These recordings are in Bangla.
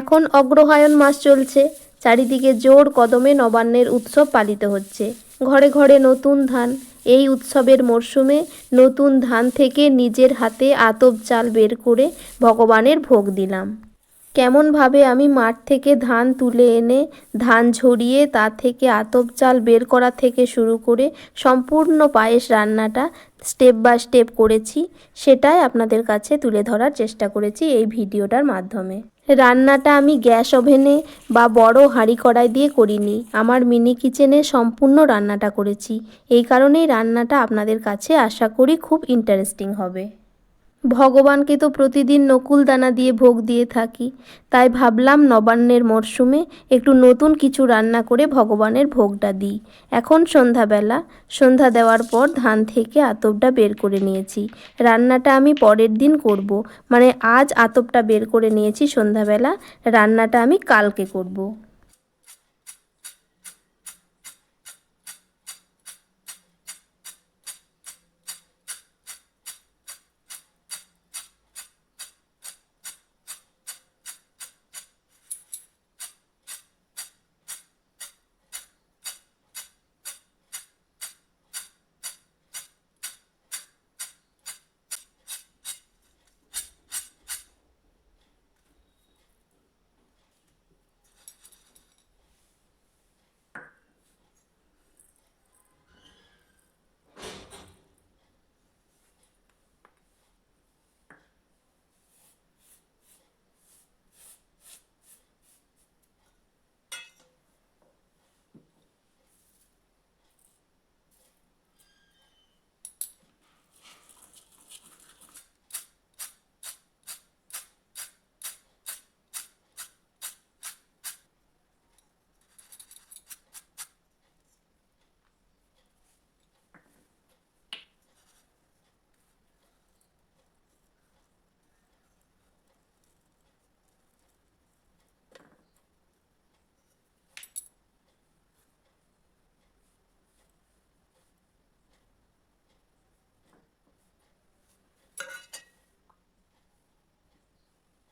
এখন অগ্রহায়ণ মাস চলছে। চারিদিকে জোর কদমে নবান্নের উৎসব পালিত হচ্ছে। ঘরে ঘরে নতুন ধান, এই উৎসবের মরশুমে নতুন ধান থেকে নিজের হাতে আতপ চাল বের করে ভগবানের ভোগ দিলাম। কেমনভাবে আমি মাঠ থেকে ধান তুলে এনে ধান ঝরিয়ে তা থেকে আতপ চাল বের করা থেকে শুরু করে সম্পূর্ণ পায়েস রান্নাটা স্টেপ বাই স্টেপ করেছি, সেটাই আপনাদের কাছে তুলে ধরার চেষ্টা করেছি এই ভিডিওটার মাধ্যমে। রান্নাটা আমি গ্যাস ওভেনে বা বড় হাঁড়ি কড়াই দিয়ে করিনি, আমার মিনি কিচেনে সম্পূর্ণ রান্নাটা করেছি। এই কারণেই রান্নাটা আপনাদের কাছে আশা করি খুব ইন্টারেস্টিং হবে। ভগবানকে তো প্রতিদিন নকুল দানা দিয়ে ভোগ দিয়ে থাকি। তাই ভাবলাম নবান্নের মরশুমে একটু নতুন কিছু রান্না করে ভগবানের ভোগটা দিই। এখন সন্ধ্যাবেলা। সন্ধ্যা দেওয়ার পর ধান থেকে আতপটা বের করে নিয়েছি। রান্নাটা আমি পরের দিন করব। মানে আজ আতপটা বের করে নিয়েছি সন্ধ্যাবেলা। রান্নাটা আমি কালকে করব।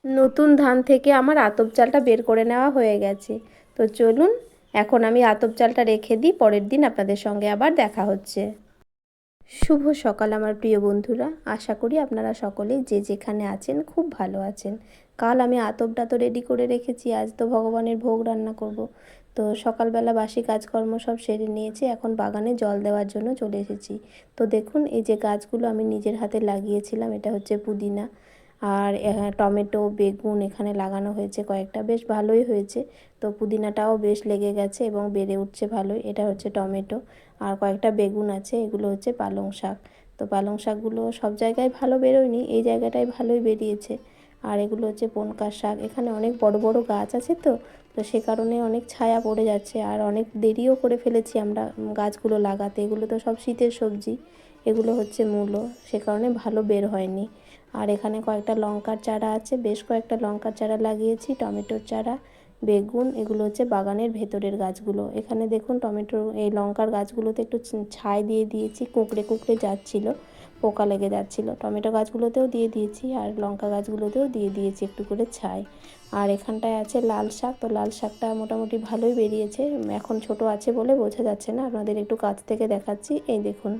নতুন ধান থেকে আমার আতপ চালটা বের করে নেওয়া হয়ে গেছে। তো চলুন, এখন আমি আতপ চালটা রেখে দিই, পরের দিন আপনাদের সঙ্গে আবার দেখা হচ্ছে। শুভ সকাল আমার প্রিয় বন্ধুরা। আশা করি আপনারা সকলেই যে যেখানে আছেন খুব ভালো আছেন। কাল আমি আতপটা তো রেডি করে রেখেছি, আজ তো ভগবানের ভোগ রান্না করব। তো সকালবেলা বাসি কাজকর্ম সব সেরে নিয়েছি, এখন বাগানে জল দেওয়ার জন্য চলে এসেছি। তো দেখুন, এই যে গাছগুলো আমি নিজের হাতে লাগিয়েছিলাম, এটা হচ্ছে পুদিনা আর টমেটো, বেগুন এখানে লাগানো হয়েছে কয়েকটা, বেশ ভালোই হয়েছে। তো পুদিনাটাও বেশ লেগে গেছে এবং বেড়ে উঠছে ভালোই, এটা হচ্ছে টমেটো আর কয়েকটা বেগুন আছে, এগুলো হচ্ছে পালং শাক। তো পালং শাকগুলো সব জায়গায় ভালো বেরোয়নি, এই জায়গাটায় ভালোই বেরিয়েছে। আর এগুলো হচ্ছে পনকার শাক, এখানে অনেক বড় বড় গাছ আছে তো তো সে কারণে অনেক ছায়া পড়ে যাচ্ছে আর অনেক দেরিও করে ফেলেছি আমরা গাছগুলো লাগাতে। এগুলো তো সব শীতের সবজি, এগুলো হচ্ছে মূলো, সে কারণে ভালো বের হয়নি। আর এখানে কয়েকটা লঙ্কার চারা আছে, বেশ কয়েকটা লঙ্কার চারা লাগিয়েছি, টমেটোর চারা, বেগুন, এগুলো হচ্ছে বাগানের ভেতরের গাছগুলো। এখানে দেখুন টমেটো, এই লঙ্কার গাছগুলোতে একটু ছাই দিয়ে দিয়েছি, কুঁকড়ে কুঁকড়ে যাচ্ছিল। পোকা লেগে যাচ্ছিল। টমেটো গাছগুলোতেও দিয়ে দিয়েছি আর লঙ্কা গাছগুলোতেও দিয়ে দিয়েছি একটু করে ছাই। আর এখানটায় আছে লাল শাক। তো লাল শাকটা মোটামুটি ভালোই বেরিয়েছে। এখন ছোট আছে বলে বোঝা যাচ্ছে না। আপনাদের একটু কাছ থেকে দেখাচ্ছি। এই দেখুন।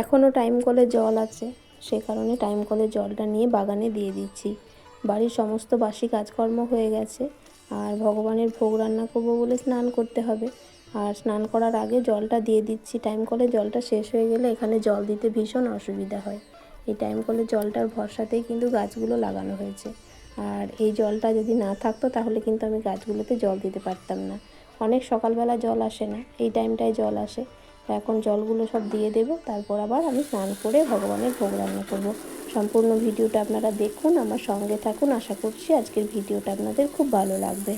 এখনও টাইম কলে জল আছে। সে কারণে টাইম কলে জলটা নিয়ে বাগানে দিয়ে দিচ্ছি। বাড়ির সমস্ত বাসি কাজকর্ম হয়ে গেছে। আর ভগবানের ভোগ রান্না করব বলে স্নান করতে হবে। আর স্নান করার আগে জলটা দিয়ে দিচ্ছি। টাইম কলে জলটা শেষ হয়ে গেলে এখানে জল দিতে ভীষণ অসুবিধা হয়। এই টাইম কলে জলটার ভরসাতেই কিন্তু গাছগুলো লাগানো হয়েছে। আর এই জলটা যদি না থাকতো তাহলে কিন্তু আমি গাছগুলোতে জল দিতে পারতাম না। অনেক সকালবেলা জল আসে না। এই টাইমটায় জল আসে। এখন জলগুলো সব দিয়ে দেব, তারপর আবার আমি স্নান করে ভগবানের ভোগ রান্না করব। সম্পূর্ণ ভিডিওটা আপনারা দেখুন, আমার সঙ্গে থাকুন, আশা করছি আজকের ভিডিওটা আপনাদের খুব ভালো লাগবে।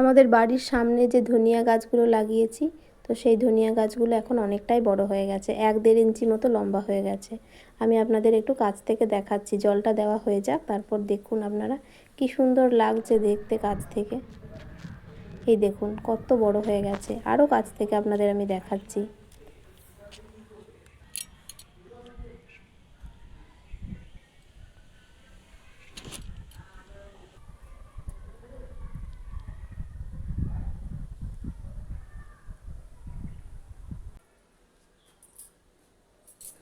আমাদের বাড়ির সামনে যে ধনিয়া গাছগুলো লাগিয়েছি, তো সেই ধনিয়া গাছগুলো এখন অনেকটাই বড় হয়ে গেছে, এক দেড় ইঞ্চি মতো লম্বা হয়ে গেছে। আমি আপনাদের একটু কাছ থেকে দেখাচ্ছি, জলটা দেওয়া হয়ে যাক, তারপর দেখুন আপনারা কি সুন্দর লাগছে দেখতে কাছ থেকে। এই দেখুন, কত বড় হয়ে গেছে, আরও কাছ থেকে আপনাদের আমি দেখাচ্ছি।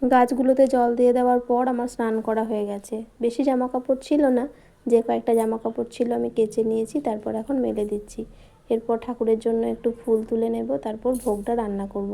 গাছগুলোতে জল দিয়ে দেওয়ার পর আমার স্নান করা হয়ে গেছে। বেশি জামা কাপড় ছিল না, যে কয়েকটা জামা কাপড় ছিল আমি কেচে নিয়েছি, তারপর এখন মেলে দিচ্ছি। এরপর ঠাকুরের জন্য একটু ফুল তুলে নেব, তারপর ভোগটা রান্না করব।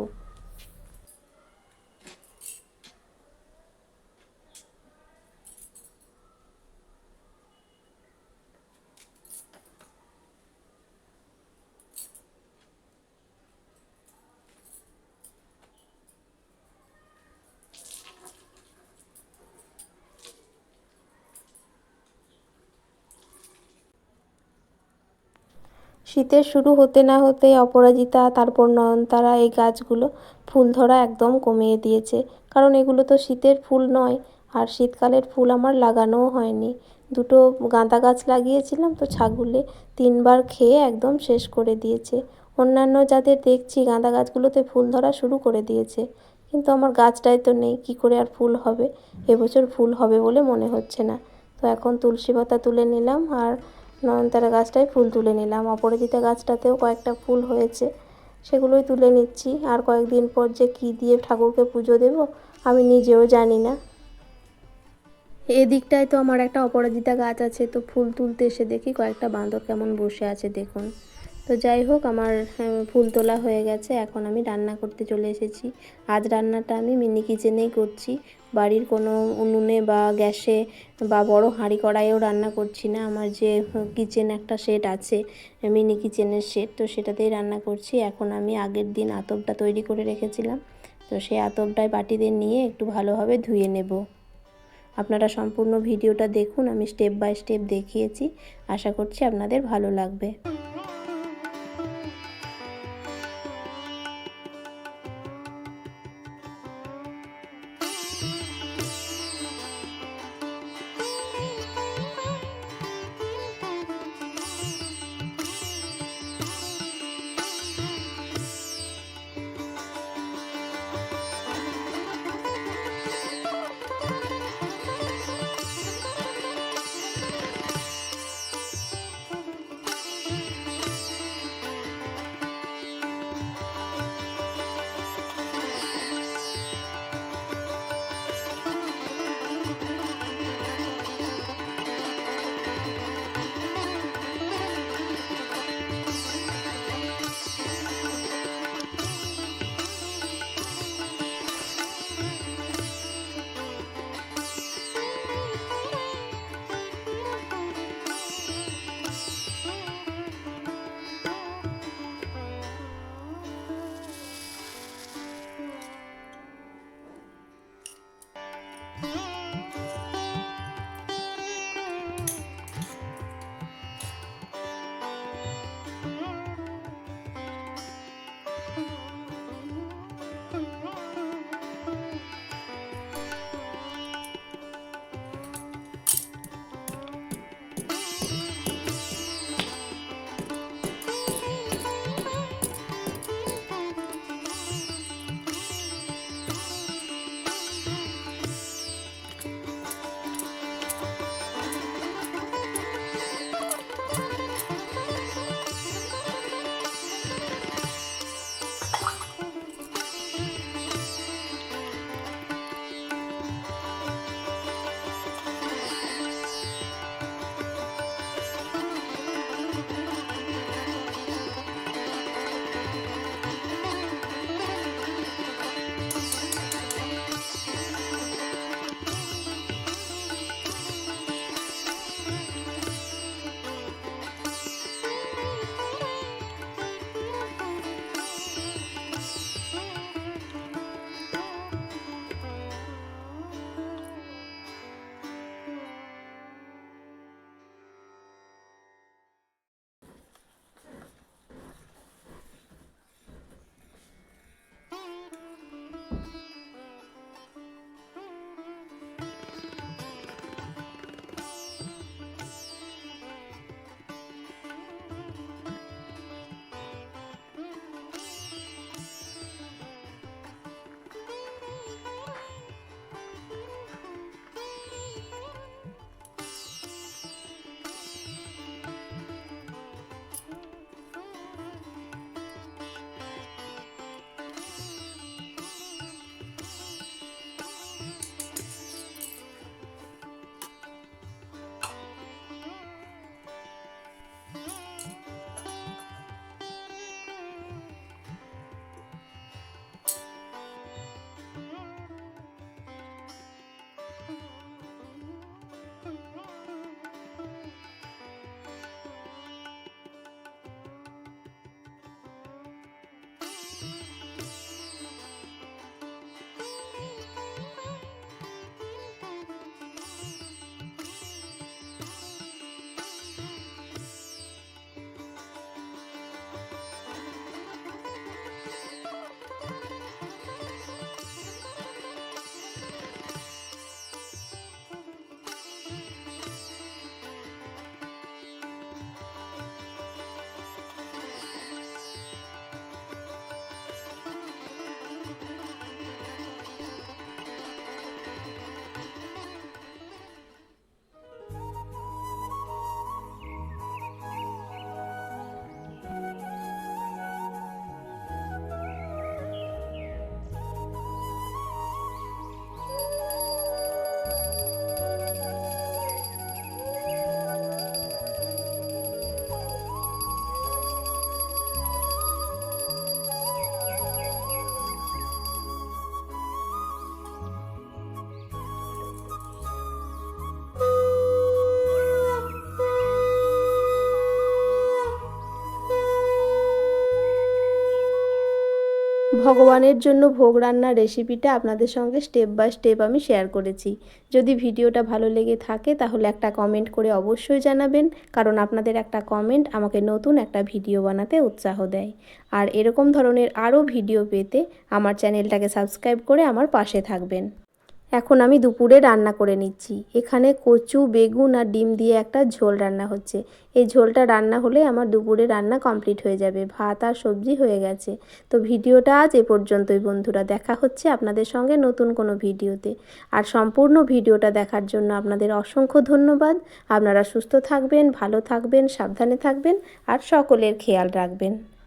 শীতের শুরু হতে না হতে অপরাজিতা, তারপর নয়নতারা এই গাছগুলো ফুল ধরা একদম কমিয়ে দিয়েছে। কারণ এগুলো তো শীতের ফুল নয়, আর শীতকালের ফুল আমার লাগানোও হয়নি। দুটো গাঁদা গাছ লাগিয়েছিলাম তো ছাগলে তিনবার খেয়ে একদম শেষ করে দিয়েছে। অন্যান্য যাদের দেখছি গাঁদা গাছগুলোতে ফুল ধরা শুরু করে দিয়েছে। কিন্তু আমার গাছটায় তো নেই, কী করে আর ফুল হবে? এবছর ফুল হবে বলে মনে হচ্ছে না। তো এখন তুলসী পাতা তুলে নিলাম, আর নয়নতারা গাছটায় ফুল তুলে নিলাম। অপরাজিতা গাছটাতেও কয়েকটা ফুল হয়েছে। সেগুলোই তুলে নিচ্ছি। আর কয়েকদিন পর যে কী দিয়ে ঠাকুরকে পুজো দেব, আমি নিজেও জানি না। এদিকটায় তো আমার একটা অপরাজিতা গাছ আছে, তো ফুল তুলতে এসে দেখি কয়েকটা বাঁদর কেমন বসে আছে, দেখুন। তো যাই হোক, আমার ফুল তোলা হয়ে গেছে। এখন আমি রান্না করতে চলে এসেছি। আজ রান্নাটা আমি মিনি কিচেনেই করছি। বাড়ির কোনো উনুনে বা গ্যাসে বা বড় হাঁড়ি কড়াইয়েও রান্না করছি না। আমার যে কিচেন একটা সেট আছে মিনি কিচেনের সেট, তো সেটাতেই রান্না করছি। এখন আমি আগের দিন আতপটা তৈরি করে রেখেছিলাম। তো সেই আতপটায় বাটিতে নিয়ে একটু ভালোভাবে ধুয়ে নেব। আপনারা সম্পূর্ণ ভিডিওটা দেখুন। আমি স্টেপ বাই স্টেপ দেখিয়েছি। আশা করছি আপনাদের ভালো লাগবে। ভগবানের জন্য ভোগ রান্নার রেসিপিটা আপনাদের সঙ্গে স্টেপ বাই স্টেপ আমি শেয়ার করেছি। যদি ভিডিওটা ভালো লেগে থাকে, তাহলে একটা কমেন্ট করে অবশ্যই জানাবেন, কারণ আপনাদের একটা কমেন্ট আমাকে নতুন একটা ভিডিও বানাতে উৎসাহ দেয়। আর এরকম ধরনের আরও ভিডিও পেতে আমার চ্যানেলটাকে সাবস্ক্রাইব করে আমার পাশে থাকবেন। এখন আমি দুপুরে রান্না করে নিচ্ছি। এখানে কচু, বেগুন আর ডিম দিয়ে একটা ঝোল রান্না হচ্ছে। এই ঝোলটা রান্না হলে আমার দুপুরে রান্না কমপ্লিট হয়ে যাবে। ভাত আর সবজি হয়ে গেছে। তো ভিডিওটা আজ এ পর্যন্তই বন্ধুরা। দেখা হচ্ছে আপনাদের সঙ্গে নতুন কোনো ভিডিওতে। আর সম্পূর্ণ ভিডিওটা দেখার জন্য আপনাদের অসংখ্য ধন্যবাদ। আপনারা সুস্থ থাকবেন, ভালো থাকবেন, সাবধানে থাকবেন আর সকলের খেয়াল রাখবেন।